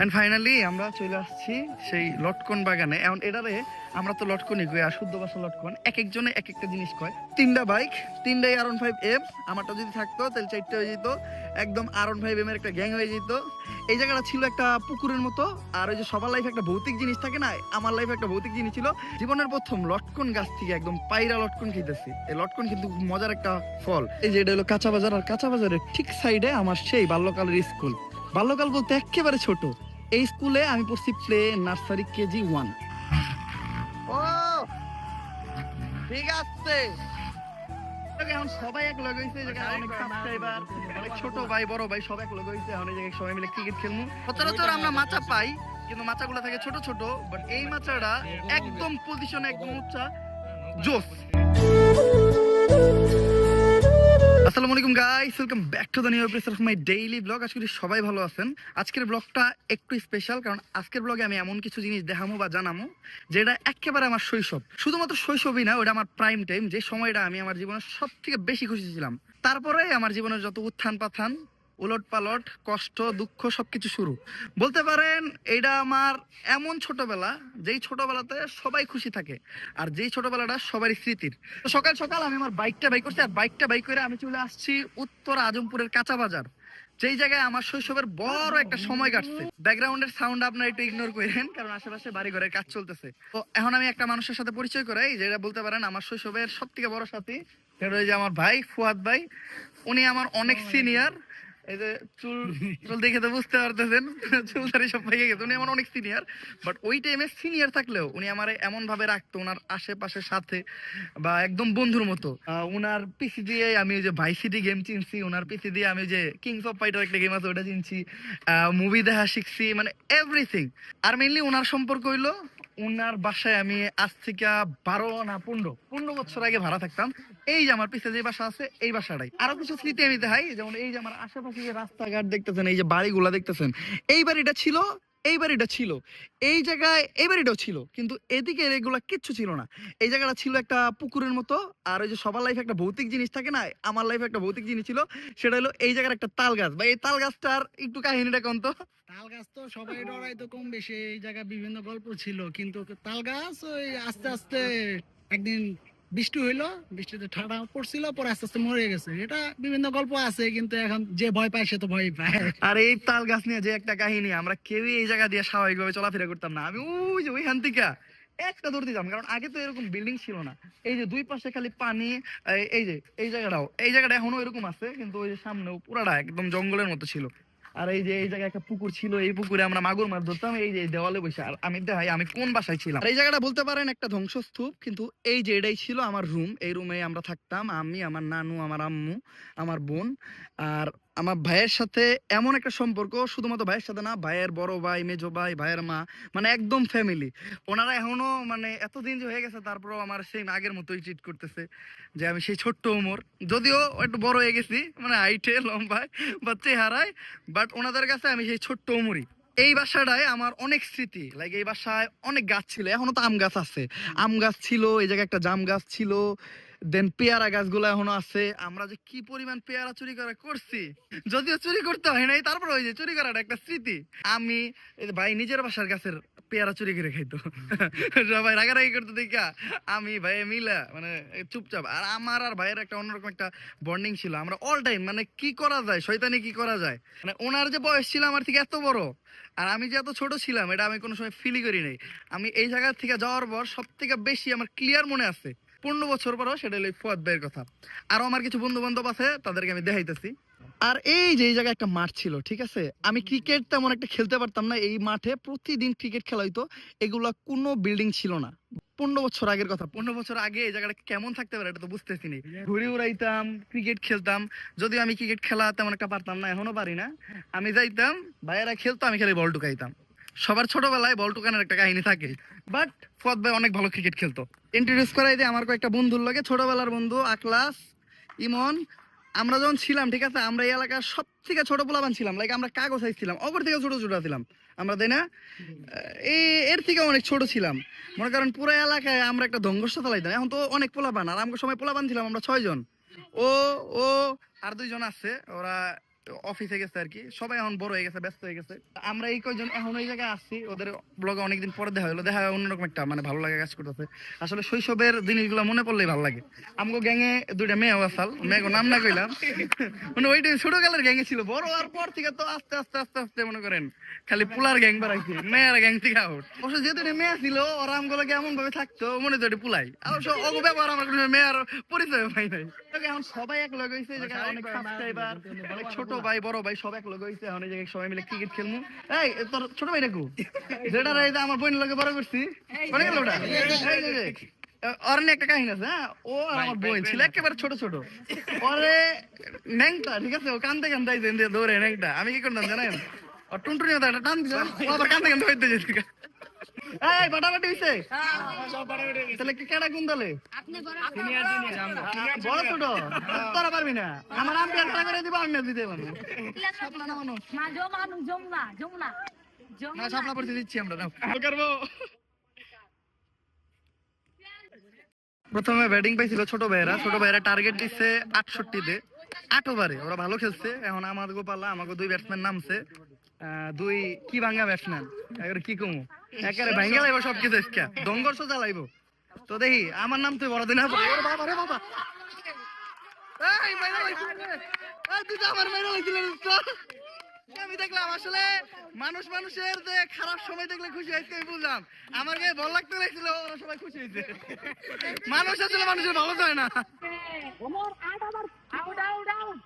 And finally আমরা চলে আসছি সেই লটকন বাগানে। এখন এটারে আমরা তো লটকনই কই, আর শুদ্ধ ভাষা লটকন। এক একজনে এক একটা জিনিস কয়। তিনটা বাইক তিনটাই আর ফাইভ এম আমারটা যদি থাকতো, তাহলে চারটে হয়ে যেত। একদম আর ফাইভ এম এর একটা গ্যাং হয়ে যেত। এই জায়গাটা ছিল একটা পুকুরের মতো, আর ওই যে সবার লাইফে একটা ভৌতিক জিনিস থাকে না, আমার লাইফে একটা ভৌতিক জিনিস ছিল। জীবনের প্রথম লটকন গাছ থেকে একদম পায়রা লটকন খেতেছি। এই লটকন কিন্তু খুব মজার একটা ফল। এই যে এটা হলো কাঁচা বাজার, আর কাঁচা বাজারের ঠিক সাইডে আমার সেই বাল্যকালের স্কুল বাল্যকাল বলতে একেবারে ছোট। এই স্কুলে আমি পড়ছি প্লে নার্সারি কেজি ওয়ান। ও ঠিক আছে। এখন সবাই এক লগে হইছে যে অনেক সাবস্ক্রাইবার অনেক ছোট ভাই বড় ভাই সব এক লগে হইছে অনেক জায়গায় সবাই মিলে ক্রিকেট খেলমু। সচরাচর আমরা মাচা পাই কিন্তু মাচাগুলো থাকে ছোট ছোট বাট এই মাচাটা একদম পজিশনে একদম উচ্চা। জোস আসসালামু আলাইকুম guys welcome back to the new episode of my daily blog আজকে সবাই ভালো আছেন। আজকের ব্লগটা একটু স্পেশাল কারণ আজকের ব্লগে আমি এমন কিছু জিনিস দেখামো বা জানামো, যেটা একেবারে আমার শৈশব। শুধুমাত্র শৈশবই না ওটা আমার প্রাইম টাইম যে সময়টা আমি আমার জীবনের সব থেকে বেশি খুশি ছিলাম। তারপরে আমার জীবনের যত উত্থান পাথান উলট পালট কষ্ট, দুঃখ, সবকিছু শুরু। বলতে পারেন এটা আমার এমন ছোটবেলা, যেই ছোটবেলাতে সবাই খুশি থাকে, আর যেই ছোটবেলাটা সবারই স্মৃতির। সকাল সকাল আমি আমার বাইকটা বাইক করছি, আর বাইকটা বাইক করে আমি চলে আসছি উত্তর আজমপুরের কাঁচা বাজার, যেই জায়গায় আমার শৈশবের বড় একটা সময় কাটছে। ব্যাকগ্রাউন্ডের সাউন্ড আপনারা একটু ইগনোর করেন, কারণ আশেপাশে বাড়ি ঘরের কাজ চলতেছে। তো এখন আমি একটা মানুষের সাথে পরিচয় করাই, যেটা বলতে পারেন আমার শৈশবের সব থেকে বড় সাথী, সেটা ওই যে আমার ভাই, ফুয়াদ ভাই। উনি আমার অনেক সিনিয়র চুল চুল দেখে বুঝতে পারতেছেন, চুল উনি আমার অনেক সিনিয়র বাট ওই টাইমে সিনিয়র থাকলেও উনি আমার রাখতো ওনার আশেপাশের সাথে বা একদম বন্ধুর মতো। পিসি দিয়ে আমি যে ভাই সিটি গেম চিনছি ওনার পিসি দিয়ে আমি যে কিংস অফ একটা গেম আছে চিনছি। মুভি দেখা শিখছি মানে এভরিথিং আর মেইনলি ওনার সম্পর্ক হইল ওনার বাসায় আমি আজ থেকে বারো না পনেরো পনেরো বছর আগে ভাড়া থাকতাম। এই যে আমার পিছিয়ে যে বাসা আছে, এই বাসাটাই। আরও কিছু স্মৃতি আমি দেখাই, যেমন এই যে আমার আশেপাশে যে রাস্তাঘাট দেখতেছেন, এই যে বাড়িগুলা দেখতেছেন, এই বাড়িটা ছিল এই বাড়িটা ছিল। এই জায়গায় এই বাড়িটাও ছিল, কিন্তু এদিকে এগুলা কিচ্ছু ছিল না। এই জায়গাটা ছিল একটা পুকুরের মতো, আর ওই যে সবার লাইফে একটা ভৌতিক জিনিস থাকে না, আমার লাইফে একটা ভৌতিক জিনিস ছিল, সেটা হলো এই জায়গার একটা তাল গাছ। বা এই তাল গাছটার একটু কাহিনীটা কোন তো? তাল গাছ তো সবাই ডরাইতো কম বেশি, এই জায়গায় বিভিন্ন গল্প ছিল, কিন্তু তাল গাছ ওই আস্তে আস্তে একদিন বৃষ্টি হইল, বৃষ্টিতে ঠাডা পড়ছিল, পরে আস্তে আস্তে মরে গেছে। এটা বিভিন্ন গল্প আছে, কিন্তু এখন যে ভয় পায় সে তো ভয় পায়। আর এই তাল গাছ নিয়ে যে একটা কাহিনী, আমরা কেউই এই জায়গা দিয়ে স্বাভাবিকভাবে চলাফেরা করতাম না। আমি ওই যে ওইখান থেকে একটা দৌড় দিতাম, কারণ আগে তো এরকম বিল্ডিং ছিল না। এই যে দুই পাশে খালি পানি, এই- যে, এই জায়গাটাও, এই জায়গাটা এখনও এরকম আছে, কিন্তু ওই যে সামনেও পুরাটা একদম জঙ্গলের মতো ছিল। আর এই যে, এই জায়গায় একটা পুকুর ছিল, এই পুকুরে আমরা মাগুর মাছ ধরতাম, এই যে দেওয়ালে বসে। আর আমি দেখাই, আমি কোন বাসায় ছিলাম? এই জায়গাটা বলতে পারেন একটা ধ্বংসস্তূপ, কিন্তু এই যে এটাই ছিল আমার রুম এই রুমে আমরা থাকতাম, আমি, আমার নানু, আমার আম্মু, আমার বোন, আর আমার ভাইয়ের সাথে এমন একটা সম্পর্ক, শুধুমাত্র ভাইয়ের সাথে না, ভাইয়ের বড় ভাই, মেজো ভাই, ভাইয়ের মা মানে একদম ফ্যামিলি ওনারা এখনও মানে এতদিন যে হয়ে গেছে, তারপরেও আমার সেই আগের মতোই ট্রিট করতেছে, যে আমি সেই ছোট্ট উমর। যদিও একটু বড় হয়ে গেছি মানে হাইটে লম্বায় বা চেহারায় বাট ওনাদের কাছে আমি সেই ছোট্ট উমরই। এই বাসাটায় আমার অনেক স্মৃতি লাইক এই বাসায় অনেক গাছ ছিল, এখনও তো আম গাছ আছে। আম গাছ ছিল, এই জায়গায় একটা জাম গাছ ছিল। দেন পেয়ারা গাছগুলো এখনও আছে। আমরা যে কি পরিমাণ পেয়ারা চুরি করা করছি, যদিও চুরি করতে হয় নাই, তারপর ওই যে চুরি করাটা একটা স্মৃতি। আমি ভাই নিজের বাসার গাছের পেয়ারা চুরি করে খাইতো। সবাই রাগারাগি করতে, দেখা, আমি ভাই মিলা মানে চুপচাপ। আর আমার আর ভাইয়ের একটা অন্যরকম একটা বন্ডিং ছিল। আমরা অল টাইম মানে কি করা যায়, শয়তানি কি করা যায়? মানে ওনার যে বয়স ছিল আমার থেকে এত বড়, আর আমি যে এত ছোট ছিলাম, এটা আমি কোনো সময় ফিলই করি নাই। আমি এই জায়গা থেকে যাওয়ার পর সব থেকে বেশি আমার ক্লিয়ার মনে আছে। পনেরো বছর পরও সেটা হলো ফুয়াদ ভাইয়ের কথা। আরও আমার কিছু বন্ধু বান্ধব আছে, তাদেরকে আমি দেখাইতেছি। আর এই যে এই জায়গায় একটা মাঠ ছিল, ঠিক আছে? আমি ক্রিকেট তেমন একটা খেলতে পারতাম না, এই মাঠে প্রতিদিন ক্রিকেট খেলা হইতো, এগুলা কোনো বিল্ডিং ছিল না। পনেরো বছর আগের কথা, পনেরো বছর আগে এই জায়গাটা কেমন থাকতে পারে এটা তো বুঝতেছি নি। ঘুরে উড়াইতাম ক্রিকেট খেলতাম, যদিও আমি ক্রিকেট খেলা তেমন একটা পারতাম না, এখনও পারি না। আমি যাইতাম, ভাইয়েরা খেলতো, আমি খালি বল টুকাইতাম সবার ছোটবেলায় বল টুকানোর একটা কাহিনী থাকে। বাট ফুয়াদ ভাই অনেক ভালো ক্রিকেট খেলতো। ইন্ট্রোডিউস করাই দিয়ে আমার কয়েকটা বন্ধুর লাগে। ছোটবেলার বন্ধু আকলাস ইমন। আমরা যখন ছিলাম, ঠিক আছে, আমরা এই এলাকার সব থেকে ছোট পোলাবান ছিলাম। লাইক আমরা কাগজ সাইজ ছিলাম অপর থেকে ছোট ছোট ছিলাম। আমরা তাই না এই এর থেকে অনেক ছোট ছিলাম। মনে করেন পুরো এলাকায় আমরা একটা ধ্বংস চালাইতাম। এখন তো অনেক পোলাবান আর আমার সময় পোলাবান ছিলাম, আমরা ছয়জন। ও ও, আর দুইজন আছে, ওরা অফিসে গেছে আর কি সবাই এখন বড় হয়ে গেছে, ব্যস্ত হয়ে গেছে। আমরা এই কয়জন এখন ওই জায়গায় আসছি ওদের ব্লগে অনেকদিন পরে দেখা হলো। দেখা অন্যরকম একটা মানে ভালো লাগে কাজ করতেছে। আসলে শৈশবের জিনিসগুলো মনে পড়লেই ভালো লাগে। আমগো গ্যাংয়ে দুইটা মেয়ে আসাল, মেয়েগো নাম না কইলাম। মানে ওইটা ছোট কালের গ্যাংয়ে ছিল, বড় আর পর থেকে তো আস্তে আস্তে আস্তে আস্তে, মনে করেন, খালি পুলার গ্যাং বাড়াইছে মেয়ের গ্যাং থেকে আউট অবশ্য যেহেতু মেয়ে ছিল, ওরা আমগুলোকে এমন ভাবে থাকতো, মনে তো এটা পুলাই। অবশ্য অগ আমার মেয়ের পরিচয় পাই নাই। এখন সবাই এক লগে জায়গায় অনেক সাবস্ক্রাইবার অনেক ছোট ভাই বড় ভাই সব এক লগে হইছে। এখন এই জায়গায় সবাই মিলে ক্রিকেট খেলমু। এই তোর ছোট ভাই রাখু যেটা রে আমার বোন লগে বড় করছি। মানে গেল ওটা? যে। একটা কাহিনী আছে হ্যাঁ? ও আর আমার বোন ছিল একেবারে ছোট ছোট। ওরে ন্যাংটা ঠিক আছে? ও কান্দে কান্দে আইছে এনদিকে দৌড়ে ন্যাংটা। আমি কি করতাম জানেন? ও টুনটুনি একটা টান দিলাম। ও আবার হইতে যেত এই বাটাবাটি হইছে? তাহলে কি কেডা কোন দলে? বড় ছোট? তোরা পারবি না। আমার আম পেয়ারটা করে দিব আমি দিতে পারব না। জমানু সাপলা পড়তে দিচ্ছি আমরা করব। প্রথমে ব্যাটিং পাইছিল ছোট ভাইয়েরা। ছোট ভাইয়েরা টার্গেট দিচ্ছে আটষট্টিতে। আট ওভারে ওরা ভালো খেলছে। এখন আমাদের গোপাল্লা আমাকে দুই ব্যাটসম্যান নামছে। আহ, দুই কি ভাঙ্গা ব্যাটসম্যান কি কমু? একেবারে ভাঙ্গা লাইব সব কিছু এসকা দঙ্গর সোজা লাইব। তো দেখি আমার নাম তুই বড় দিন বাবা রে বাবা। এই মাইরা এই তুই তো আমার মাইরা লাইছিল আমি দেখলাম আসলে মানুষ মানুষের যে খারাপ সময় দেখলে খুশি হয়েছে আমি বুঝলাম। আমার গায়ে বল লাগতে লাগছিল ওরা সবাই খুশি হয়েছে মানুষ আসলে মানুষের ভালো চায় না। ওমর আট আবার আউট আউট আউট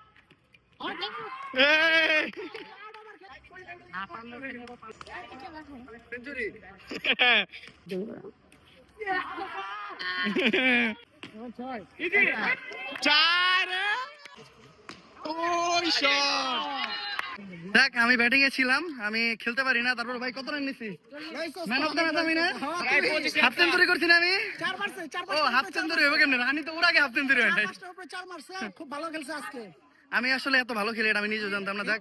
দেখ আমি ব্যাটিং এ ছিলাম আমি খেলতে পারি না তারপর ভাই কত রান নিছি ম্যান অফ দ্য ম্যাচ আমি না হাফ সেঞ্চুরি করছি না আমি ও হাফ সেঞ্চুরি হবে কেন রানি তো ওর আগে হাফ সেঞ্চুরি হয়। চার মারছে খুব ভালো খেলছে আজকে আমি আসলে এত ভালো খেলি এটা আমি নিজেও জানতাম না। দেখ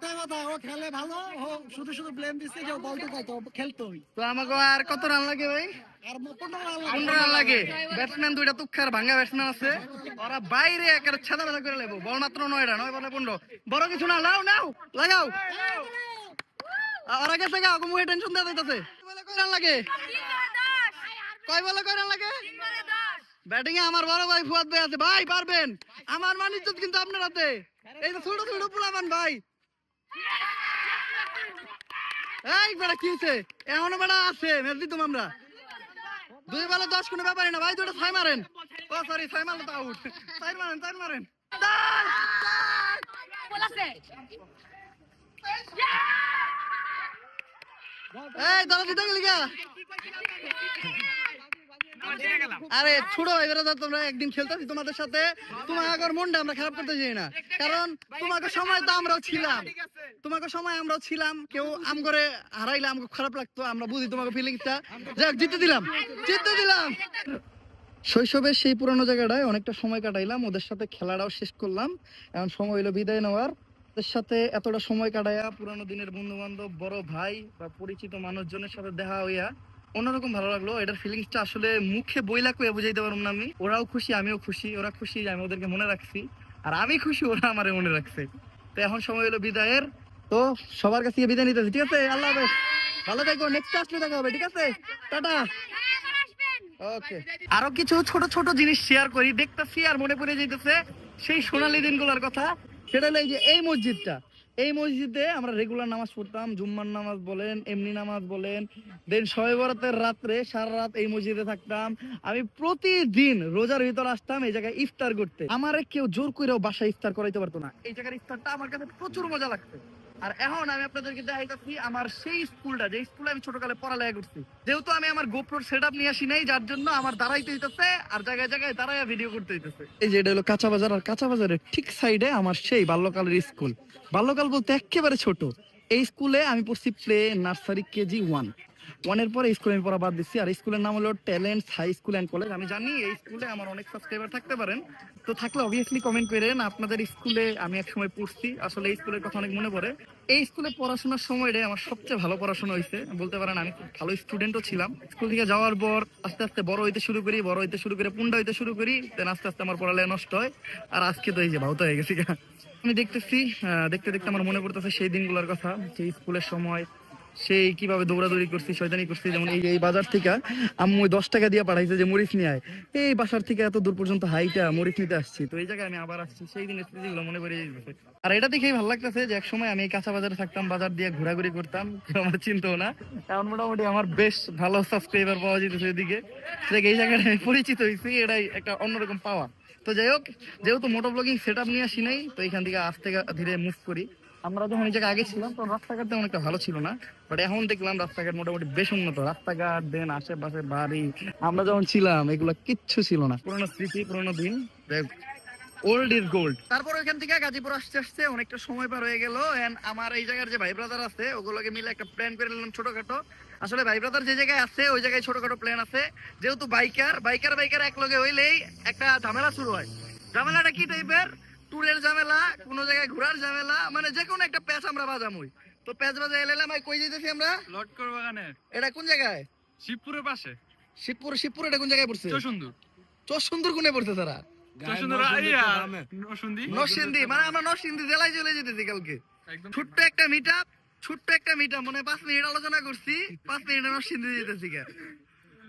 ও খেলে ভালো ও শুধু শুধু ব্লেম দিচ্ছে যে ও বল ঢুকাইতো খেলতোই। তো আমাকে আর কত রান লাগে ভাই? আর পনেরো রান লাগে। পনেরো রান লাগে। ব্যাটসম্যান দুইটা তুক্ষার ভাঙ্গা ব্যাটসম্যান আছে। ওরা বাইরে একেবারে ছাদা বাধা করে লাগবো বল মাত্র নয়টা নয় বলে পনেরো। বড় কিছু না লাও নাও লাগাও। ওরা গেছে গা মুখে টেনশন দেওয়া যাইতেছে। কয় রান লাগে? কয় বলে কয় রান লাগে? ব্যাটিং এ আমার বড় ভাই ফুয়াদ ভাই আছে। ভাই পারবেন। আমার মান ইজ্জত কিন্তু আপনার হাতে। এই যে ছোট ছোট পোলাবান ভাই। এই বেটা, কি হয়েছে এখনও বেটা আছে ম্যাচ দিতাম দুই বেলা দশ কোনো ব্যাপারই না, ভাই দুটো ছয় মারেন। ও সরি ছয় মারলে তো আউট চার মারেন চার মারেন। এই দলা দিতে গেলি গা। আরে বেড়া তোমরা একদিন খেলতেছি তোমাদের সাথে। তোমার আগর মনটা আমরা খারাপ করতে চাই না। কারণ তোমাকে সময় তো আমরাও ছিলাম। তোমাকে সময় আমরাও ছিলাম। কেউ আম করে হারাইলে আমাকে খারাপ লাগতো আমরা বুঝি তোমাকে ফিলিংসটা যাক জিতে দিলাম। জিতে দিলাম। শৈশবের সেই পুরনো জায়গাটায় অনেকটা সময় কাটাইলাম। ওদের সাথে খেলাটাও শেষ করলাম। এখন সময় হলো বিদায় নেওয়ার। ওদের সাথে এতটা সময় কাটাইয়া পুরানো দিনের বন্ধু বান্ধব বড় ভাই বা পরিচিত মানুষজনের সাথে দেখা হইয়া অন্যরকম ভালো লাগল। এটার ফিলিংসটা আসলে মুখে বইলা কয়ে বুঝাইতে পারব না আমি। ওরাও খুশি, আমিও খুশি। ওরা খুশি আমি ওদেরকে মনে রাখছি। আর আমি খুশি, ওরা আমারে মনে রাখছে। তো এখন সময় হলো বিদায়ের। তো সবার কাছে বিদায় নিতেছি, ঠিক আছে? আল্লাহ হাফেজ। ভালো থাকো নেক্সট আসলে দেখা হবে, ঠিক আছে? টাটা। ওকে আরও কিছু ছোট ছোট জিনিস শেয়ার করি। দেখতেছি আর মনে পড়ে যাইতেছে সেই সোনালী দিনগুলোর কথা। সেটা হলো এই যে এই মসজিদটা। এই মসজিদে আমরা রেগুলার নামাজ পড়তাম, জুম্মার নামাজ বলেন, এমনি নামাজ বলেন দেন শয়ে বরাতের রাত্রে সারা রাত এই মসজিদে থাকতাম। আমি প্রতিদিন রোজার ভিতর আসতাম এই জায়গায় ইফতার করতে। আমার কেউ জোর করেও বাসায় ইফতার করাইতে পারতো না। এই জায়গার ইফতারটা আমার কাছে প্রচুর মজা লাগতো। আর এখন আমি আপনাদেরকে দেখাইতেছি আমার সেই স্কুলটা, যে স্কুলে আমি ছোটকালে পড়ালেখা করছি। যেহেতু আমি আমার গোপ্রোর সেট আপ নিয়ে আসি নাই, যার জন্য আমার দাঁড়াইতে হইতেছে আর জায়গায় জায়গায় দাঁড়ায় ভিডিও করতে হইতেছে। এই যে এটা হলো কাঁচা বাজার, আর কাঁচা বাজারের ঠিক সাইডে আমার সেই বাল্যকালের স্কুল। বাল্যকাল বলতে একেবারে ছোট। এই স্কুলে আমি পড়ছি প্লে নার্সারি কেজি ওয়ান ওয়ানের পরে স্কুলে আমি পড়া বাদ দিচ্ছি। আর স্কুলের নাম হলো talent high school and college আমি জানি এই স্কুলে আমার অনেক সাবস্ক্রাইবার থাকতে পারেন। তো থাকলে অবভিয়াসলি কমেন্ট করেন আপনাদের স্কুলে আমি এক সময় পড়ছি। আসলে এই স্কুলের কথা অনেক মনে পড়ে। এই স্কুলে পড়াশোনার সময়টা আমার সবচেয়ে ভালো পড়াশোনা হয়েছে। বলতে পারেন আমি খুব ভালো স্টুডেন্টও ছিলাম। স্কুল থেকে যাওয়ার পর আস্তে আস্তে বড় হইতে শুরু করি, বড় হইতে শুরু করে পুন্ডা হইতে শুরু করি দেন আস্তে আস্তে আমার পড়ালেখা নষ্ট হয়। আর আজকে তো এই যে ভাউত হয়ে গেছি আমি দেখতেছি দেখতে দেখতে আমার মনে পড়তেছে সেই দিনগুলোর কথা সেই স্কুলের সময় সেই কীভাবে দৌড়াদৌড়ি করছি, শয়তানি করছি, যেমন এই এই বাজার থেকে আম্মু দশ টাকা দিয়ে পাঠাইছে যে মরিচ নিয়ে আয়। এই বাসার থেকে এত দূর পর্যন্ত হাইটা মরিচ নিতে আসছি। তো এই জায়গায় আমি আবার আসছি, সেই দিনের স্মৃতিগুলো মনে যাইতেছে আর এটা দেখেই ভালো লাগতেছে যে এক সময় আমি এই কাঁচা বাজারে থাকতাম, বাজার দিয়ে ঘোরাঘুরি করতাম আমার চিন্তাও না। এখন মোটামুটি আমার বেশ ভালো সাবস্ক্রাইবার পাওয়া যেতেছে এদিকে। এই জায়গায় আমি পরিচিত হয়েছি, এটাই একটা অন্যরকম পাওয়া। তো যাই হোক, যেহেতু মোটো ব্লগিং সেট আপ নিয়ে আসি নাই, তো এখান থেকে আস্তে ধীরে মুভ করি। আমরা যখন এই আগে ছিলাম তখন রাস্তাঘাট তেমন একটা ভালো ছিল না বাট এখন দেখলাম রাস্তাঘাট মোটামুটি বেশ উন্নত। রাস্তাঘাট দেন আশেপাশে বাড়ি, আমরা যখন ছিলাম, এগুলো কিচ্ছু ছিল না। পুরোনো স্মৃতি, পুরোনো দিন ওল্ড ইজ গোল্ড তারপর ওইখান থেকে গাজীপুর আসতে আসতে অনেকটা সময় পার হয়ে গেল এন্ড আমার এই জায়গার যে ভাই ব্রাদার আছে, ওগুলোকে মিলে একটা প্ল্যান করে নিলাম ছোটখাটো। আসলে ভাই ব্রাদার যে জায়গায় আছে, ওই জায়গায় ছোটখাটো প্ল্যান আছে। যেহেতু বাইকার বাইকার বাইকার এক লগে হইলেই একটা ঝামেলা শুরু হয়। ঝামেলাটা কি টাইপের ট্যুরের ঝামেলা কোন জায়গায় ঘোরার ঝামেলা মানে যে কোনো একটা প্যাচ আমরা বাজামই। তো প্যাচ বাজা এলাম ভাই কই যাইতেছি আমরা? লটকর বাগানে এটা কোন জায়গায়? শিবপুরের পাশে। শিবপুর শিবপুর এটা কোন জায়গায় পড়ছে? চৌসুন্দর। চোর সুন্দর কোনে পড়ছে তারা? চৌসুন্দর নরসিংদী? মানে আমরা নরসিংদী জেলায় চলে যেতেছি কালকে। ছোট্ট একটা মিট আপ ছোট্ট একটা মিট আপ মানে পাঁচ মিনিট আলোচনা করছি পাঁচ মিনিট নরসিংদী যেতেছি।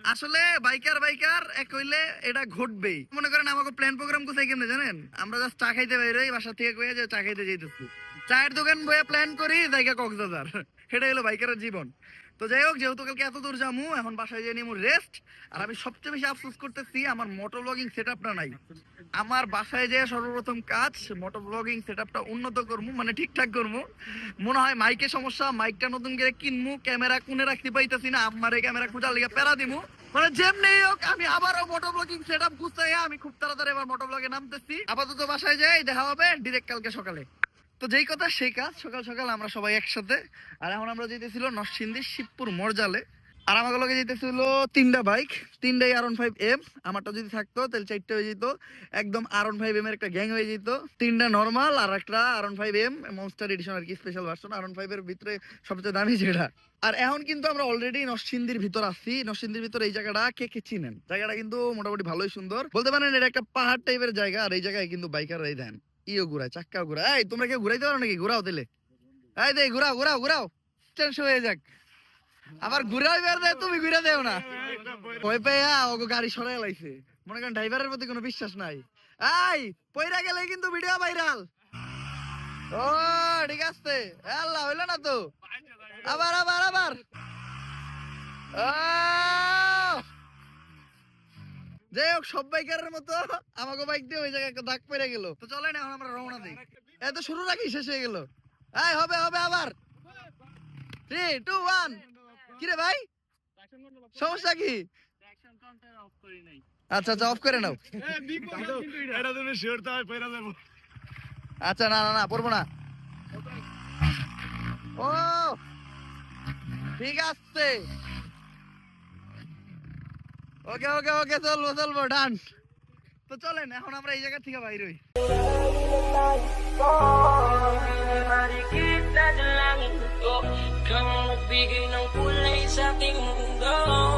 আসলে বাইকার বাইকার, এক হইলে এটা ঘটবেই। মনে করেন আমাকে প্ল্যান প্রোগ্রাম কোথায় কেমনে জানেন? আমরা জাস্ট চা খাইতে বাইরে বাসা থেকে কয়ে যে চা খাইতে যাইতেছি। চায়ের দোকান বয়ে প্ল্যান করি, জায়গা কক্সবাজার। সেটা হলো বাইকারের জীবন। তো যাই হোক, যেহেতু কালকে এত দূর যামু, এখন বাসায় যেয়ে নিমু রেস্ট আর আমি সবচেয়ে বেশি আফসোস করতেছি, আমার মোটর ব্লগিং সেট আপটা নাই। আমার বাসায় যে সর্বপ্রথম কাজ মোটর ব্লগিং সেট উন্নত করব মানে ঠিকঠাক করব মনে হয় মাইকের সমস্যা মাইকটা নতুন করে কিনবো ক্যামেরা কোনে রাখতে পাইতেছি না আমার ক্যামেরা খোঁজার লিগে প্যারা দিমু। মানে যেমনি হোক, আমি আবারও মোটর ব্লগিং সেট আপ আমি খুব তাড়াতাড়ি এবার মোটর ব্লগে নামতেছি। আপাতত বাসায় যাই, দেখা হবে ডিরেক্ট কালকে সকালে। তো যেই কথা, সেই কাজ। সকাল সকাল আমরা সবাই একসাথে। আর এখন আমরা যেতেছিল নরসিংদী শিবপুর মরজালে। আর আমাকে লগে যেতেছিল তিনটা বাইক তিনটাই আর ওয়ান ফাইভ এম আমারটা যদি থাকতো, তাহলে চারটে হয়ে যেত। একদম আর ওয়ান ফাইভ এম এর একটা গ্যাং হয়ে যেত। তিনটা নর্মাল আর একটা আর ফাইভ এম মনস্টার এডিশন আর কি স্পেশাল ভার্সন আর ফাইভ এর ভিতরে সবচেয়ে দামি যেটা। আর এখন কিন্তু আমরা অলরেডি নরসিংদীর ভিতর আছি। নরসিংদীর ভিতর এই জায়গাটা কে কে চিনেন? জায়গাটা কিন্তু মোটামুটি ভালোই সুন্দর। বলতে পারেন এটা একটা পাহাড় টাইপের জায়গা, আর এই জায়গায় কিন্তু বাইকার এই দেন। ইও ঘুরায়, চাক্কা ঘুরায়। এই, তোমরা কেউ ঘুরাইতে পারো নাকি? ঘুরাও দিলে এই দে ঘুরাও ঘুরাও ঘুরাও। টেনশন হয়ে যাক। আবার ঘুরাই বের দেয়, তুমি ঘুরে দেও না। ভয় পেয়ে ওকে গাড়ি সরাই লাইছে। মনে করেন ড্রাইভারের প্রতি কোনো বিশ্বাস নাই। এই পয়রা গেলে কিন্তু ভিডিও ভাইরাল ও, ঠিক আছে। আল্লাহ, হইল না তো? আবার আবার আবার। ও! যাই হোক সব বাইকারের মতো আমাকে বাইক দিয়ে ওই জায়গায় দাগ পড়ে গেল। তো চলে না এখন আমরা রওনা দিই। এত শুরু রাখি শেষ হয়ে গেল। এই হবে হবে আবার। থ্রি টু ওয়ান কিরে ভাই? সমস্যা কি? আচ্ছা আচ্ছা অফ করে নাও। আচ্ছা না না না পড়ব না। ও ঠিক আছে। ওকে ওকে ওকে, চলবো চলবো, ডান তো চলেন, এখন আমরা এই জায়গা থেকে বাইর হই Come.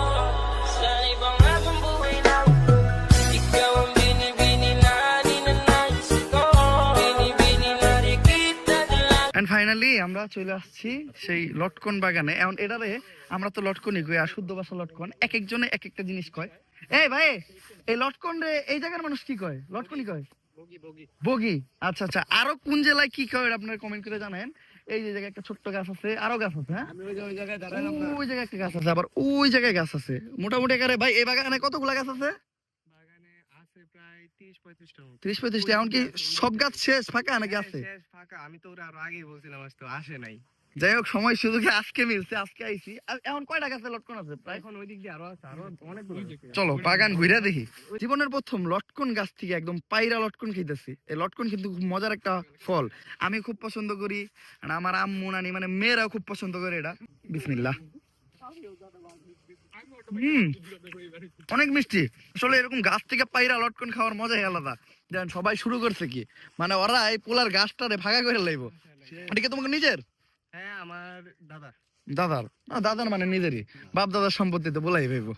ফাইনালি আমরা চলে আসছি সেই লটকন বাগানে। এখন এটারে আমরা তো লটকনই কই আর শুদ্ধ ভাষা লটকন। এক একজনে এক একটা জিনিস কয়। এই ভাই এই লটকন রে এই জায়গার মানুষ কি কয়? লটকনই কয়? বগি আচ্ছা আচ্ছা। আরও কোন জেলায় কি কয় আপনারা কমেন্ট করে জানেন এই যে জায়গায় একটা ছোট্ট গাছ আছে আরও গাছ আছে হ্যাঁ? ওই জায়গায় একটা গাছ আছে আবার ওই জায়গায় গাছ আছে। মোটামুটি একারে ভাই এই বাগানে কতগুলা গাছ আছে? তিরিশ পঁয়ত্রিশটা ত্রিশ পঁয়ত্রিশটা এমন কি সব গাছ শেষ? ফাঁকা নাকি আছে? ফাঁকা। আমি তো ওরা আরও আগেই বলছিলাম আজ তো আসে নাই। যাই হোক সময় সুযোগে আজকে মিলছে আজকে আইছি। এখন কয়টা গাছে লটকন আছে প্রায়? এখন ওই দিক দিয়ে আরও আছে আরও অনেক চলো বাগান ঘুরে দেখি। জীবনের প্রথম লটকন গাছ থেকে একদম পায়রা লটকন খেতেছি এই লটকন কিন্তু খুব মজার একটা ফল। আমি খুব পছন্দ করি আর আমার আম্মু নানি মানে মেয়েরাও খুব পছন্দ করে এটা। বিসমিল্লাহ। হুম অনেক মিষ্টি। আসলে এরকম গাছ থেকে পাইরা লটকন খাওয়ার মজাই আলাদা। যেন সবাই শুরু করছে কি? মানে ওরা এই পোলার গাছটারে ভাগা করে লাইবো। এটা কি তোমাকে নিজের? হ্যাঁ আমার দাদা দাদার? না দাদার মানে নিজেরই। বাপ দাদার সম্পত্তিতে বলাই ভাইবো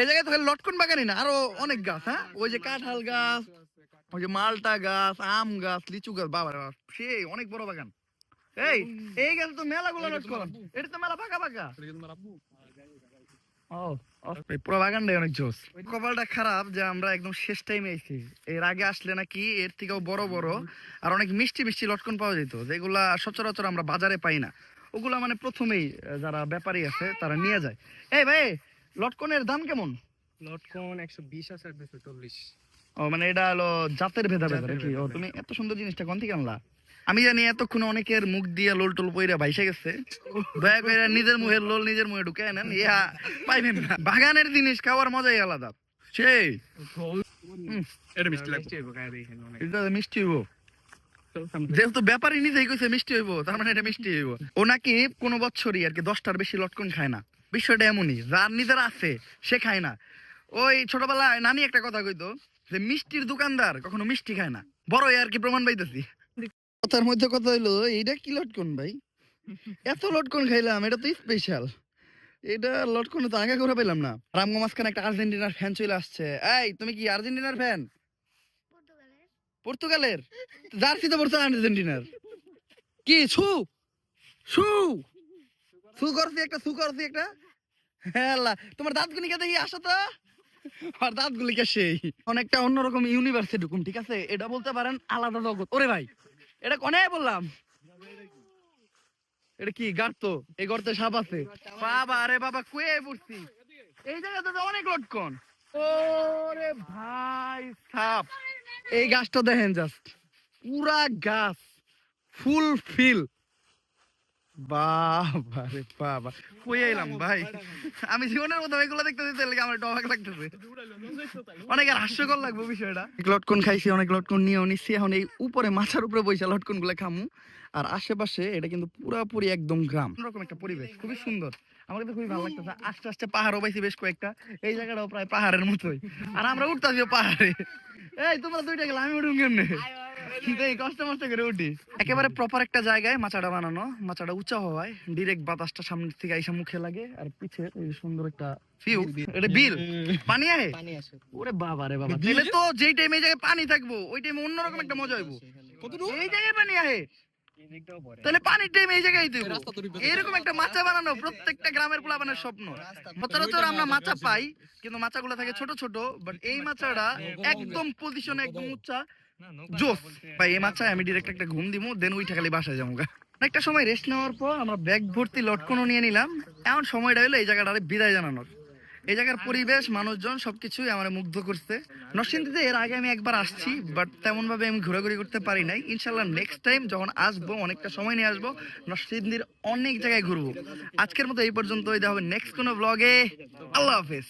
এই জায়গায় তো লটকন বাগানই না আরও অনেক গাছ হ্যাঁ? ওই যে কাঁঠাল গাছ ওই যে মালটা গাছ আম গাছ লিচু গাছ। বাবা সেই অনেক বড় বাগান। এই এই গাছ তো মেলা গুলো লটকন। এটা তো মেলা পাকা পাকা। পুরো বাগানটাই অনেক জোস। কপালটা খারাপ যে আমরা একদম শেষ টাইমে আইছি। এর আগে আসলে নাকি এর থেকেও বড় বড় আর অনেক মিষ্টি মিষ্টি লটকন পাওয়া যেত। যেগুলা সচরাচর আমরা বাজারে পাই না। ওগুলা মানে প্রথমেই যারা ব্যাপারী আছে তারা নিয়ে যায়। এই ভাই লটকনের দাম কেমন? লটকন একশো বিশ আছে আর ও মানে এটা হলো জাতের ভেদা ভেদা ও তুমি এত সুন্দর জিনিসটা কোন থেকে আনলা? আমি জানি এতক্ষণ অনেকের মুখ দিয়ে লোল টোল পইরা ভাইসে গেছে। দয়া করে নিজের মুখের লোল নিজের মুখে ঢুকে নেন ইয়া পাইবেন না। বাগানের জিনিস খাওয়ার মজাই আলাদা। সেই। এটা মিষ্টি লাগবে। গায়ে দেখেন অনেক এটা মিষ্টি হইব। যেহেতু ব্যাপারী নিজেই কইছে মিষ্টি হইব তার মানে এটা মিষ্টি হইব। ও নাকি কোনো বছরই আর কি দশটার বেশি লটকন খায় না। বিষয়টা এমনই যার নিজের আছে সে খায় না। ওই ছোটবেলায় নানি একটা কথা কইতো যে মিষ্টির দোকানদার কখনো মিষ্টি খায় না। বড় আর কি প্রমাণ পাইতেছি। কথার মধ্যে কথা হইল এইটা কি লটকন ভাই? এত লটকন খাইলাম এটা তো স্পেশাল এটা লটকন তো আগে করে পেলাম না। রামগো মাঝখানে একটা আর্জেন্টিনার ফ্যান চলে আসছে। এই তুমি কি আর্জেন্টিনার ফ্যান পর্তুগালের। জার্সি তো পড়ছে আর্জেন্টিনার। কি সু সু সু করছি একটা সু করছি একটা? হেলা তোমার দাঁতগুলি কে দেখি আসো তো। আর দাঁতগুলি কে সেই। অনেকটা অন্যরকম ইউনিভার্সে ঢুকুম ঠিক আছে? এটা বলতে পারেন আলাদা জগৎ। ওরে ভাই এটা কনে বললাম? এটা কি গর্ত এই গর্তে সাপ আছে। বাবা আরে বাবা, কুয়ে পড়ছি। এই জায়গাতে তো অনেক লটকন। ওরে ভাই, সাপ। এই গাছটা দেখেন জাস্ট পুরা গাছ ফুল ফিল বাবা। রে বাবা কই এলাম ভাই আমি জীবনের মতো এগুলো দেখতে দিতে লাগে আমার অবাক লাগতেছে। অনেক হাস্যকর লাগবে বিষয়টা। লটকন খাইছি অনেক লটকন নিয়েও নিচ্ছি এখন এই উপরে মাথার উপরে বসে লটকনগুলো খামু। আর আশেপাশে এটা কিন্তু পুরাপুরি একদম গ্রাম। রকম একটা পরিবেশ খুবই সুন্দর। আমার কিন্তু খুবই ভালো লাগতেছে। আস্তে আস্তে পাহাড়ও পাইছি বেশ কয়েকটা। এই জায়গাটাও প্রায় পাহাড়ের মতোই। আর আমরা উঠতেছি পাহাড়ে। এই তোমরা দুইটা গেলে আমি উঠুন কেমনে? কষ্ট মষ্ট করে উঠি। একেবারে প্রপার একটা জায়গায় মাচাটা বানানো। মাচাটা উঁচা হওয়ায় ডিরেক্ট বাতাসটা সামনে থেকে আইসা মুখে লাগে। আর পিছে সুন্দর একটা ভিউ এটা বিল। পানি আহে? ওরে বাবা রে বাবা। তাহলে তো যেই টাইমে এই জায়গায় পানি থাকব ওই টাইমে অন্যরকম একটা মজা হইবো। এই জায়গায় পানি আহে। তাহলে পানির এই জায়গায় দেবো। এরকম একটা মাচা বানানো প্রত্যেকটা গ্রামের স্বপ্ন। সচরাচর আমরা মাচা পাই কিন্তু মাচাগুলো থাকে ছোট ছোট বাট এই মাচাটা একদম পজিশনে একদম উচ্চা। জোস। ভাই এই মাচায় আমি ডিরেক্ট একটা ঘুম দিমু দেন উইঠা খালি বাসায় যাব গা একটা সময় রেস্ট নেওয়ার পর আমরা ব্যাগ ভর্তি লটকনও নিয়ে নিলাম। এমন সময়টা হলো এই জায়গাটারে বিদায় জানানোর। এই জায়গার পরিবেশ, মানুষজন সবকিছুই আমার মুগ্ধ করছে। নরসিংদীতে এর আগে আমি একবার আসছি বাট তেমন ভাবে আমি ঘোরাঘুরি করতে পারি নাই। ইনশাল্লাহ নেক্সট টাইম যখন আসব, অনেকটা সময় নিয়ে আসব, নরসিংদীর অনেক জায়গায় ঘুরবো। আজকের মতো এই পর্যন্তই, দেখা হবে নেক্সট কোনো ব্লগে আল্লাহ হাফেজ।